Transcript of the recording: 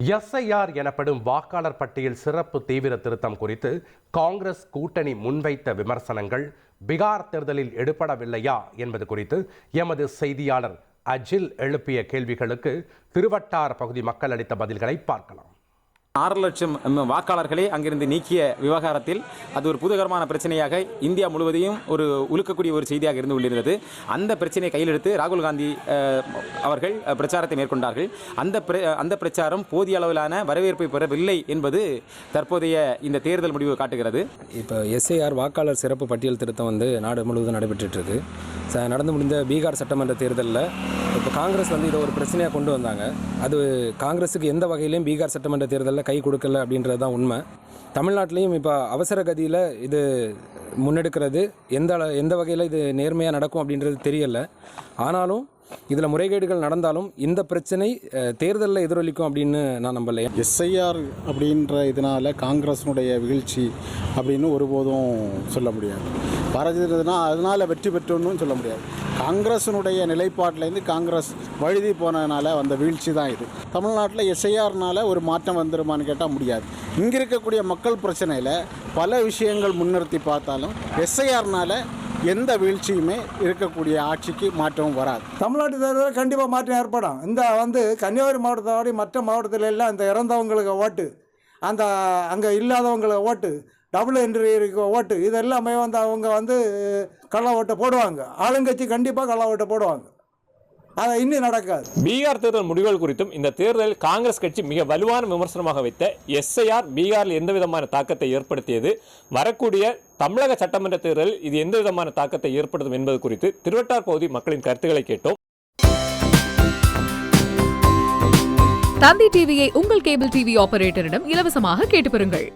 SIR எனப்படும் வாக்காளர் பட்டியல் சிறப்பு தீவிர திருத்தம் குறித்து காங்கிரஸ் கூட்டணி முன்வைத்த விமர்சனங்கள் பீகார் தேர்தலில் எடுபடவில்லையா என்பது குறித்து எமது செய்தியாளர் அஜில் எழுப்பிய கேள்விகளுக்கு திருவட்டார் பகுதி மக்கள் அளித்த பதில்களை பார்க்கலாம். ஆறு லட்சம் வாக்காளர்களை அங்கிருந்து நீக்கிய விவகாரத்தில் அது ஒரு புதுகரமான பிரச்சனையாக இந்தியா முழுவதையும் ஒரு உலுக்கக்கூடிய ஒரு செய்தியாக இருந்து கொண்டிருந்தது. அந்த பிரச்சனையை கையில் எடுத்து ராகுல் காந்தி அவர்கள் பிரச்சாரத்தை மேற்கொண்டார்கள். அந்த பிர- அந்த பிரச்சாரம் போதிய அளவிலான வரவேற்பை பெறவில்லை என்பது தற்போதைய இந்த தேர்தல் முடிவு காட்டுகிறது. இப்போ எஸ்ஐஆர் வாக்காளர் சிறப்பு பட்டியல் திருத்தம் வந்து நாடு முழுவதும் நடைபெற்றுட்டு இருக்கு ச- நடந்து முடிந்த பீகார் சட்டமன்ற தேர்தலில் இப்போ காங்கிரஸ் வந்து இதை ஒரு பிரச்சனையாக கொண்டு வந்தாங்க. அது காங்கிரஸுக்கு எந்த வகையிலையும் பீகார் சட்டமன்ற தேர்தலில் கை கொடுக்கல அப்படின்றது தான் உண்மை. தமிழ்நாட்டிலையும் இப்போ அவசர கதியில் இது முன்னெடுக்கிறது. எந்த எந்த வகையில் இது நேர்மையாக நடக்கும் அப்படின்றது தெரியலை. ஆனாலும் இதில் முறைகேடுகள் நடந்தாலும் இந்த பிரச்சனை தேர்தலில் எதிரொலிக்கும் அப்படின்னு நான் நம்பலை எஸ்ஐஆர் அப்படின்ற இதனால் காங்கிரஸினுடைய வீழ்ச்சி அப்படின்னு ஒருபோதும் சொல்ல முடியாது. பாரதிய ஜனதா அதனால் வெற்றி பெற்றோன்னு சொல்ல முடியாது. காங்கிரஸினுடைய நிலைப்பாட்டிலேருந்து காங்கிரஸ் வழுதி போனதுனால வந்த வீழ்ச்சி தான் இது. தமிழ்நாட்டில் எஸ்ஐஆர்னால ஒரு மாற்றம் வந்துருமான்னு கேட்டால் முடியாது. இங்கே இருக்கக்கூடிய மக்கள் பிரச்சனையில் பல விஷயங்கள் முன்னிறுத்தி பார்த்தாலும் எஸ்ஐஆர்னால எந்த வீழ்ச்சியுமே இருக்கக்கூடிய ஆட்சிக்கு மாற்றமும் வராது. தமிழ்நாட்டு தேர்தலில் கண்டிப்பாக மாற்றம் ஏற்படும். இந்த வந்து கன்னியாகுமரி மாவட்டத்தோட மற்ற மாவட்டத்தில் எல்லாம் இந்த இறந்தவங்களுக்கு ஓட்டு அந்த அங்கே இல்லாதவங்களுக்கு ஓட்டு டபுள் என்ட்ரிக்கு ஓட்டு இதெல்லாமே வந்து அவங்க வந்து கள்ள ஓட்டை போடுவாங்க. ஆளுங்கட்சி கண்டிப்பாக கள்ள ஓட்டை போடுவாங்க. அதை இன்னும் நடக்காது. பீகார் தேர்தல் முடிவுகள் குறித்தும் இந்த தேர்தலில் காங்கிரஸ் கட்சி மிக வலுவான விமர்சனமாக வைத்த எஸ்ஐஆர் பீகாரில் எந்த விதமான தாக்கத்தை ஏற்படுத்தியது வரக்கூடிய தமிழக சட்டமன்ற தேர்தலில் இது எந்த விதமான தாக்கத்தை ஏற்படுத்தும் என்பது குறித்து திருவட்டார் பகுதி மக்களின் கருத்துக்களை கேட்டோம். தந்தி டிவியை உங்கள் கேபிள் டிவி ஆபரேட்டரிடம் இலவசமாக கேட்டு பெறுங்கள்.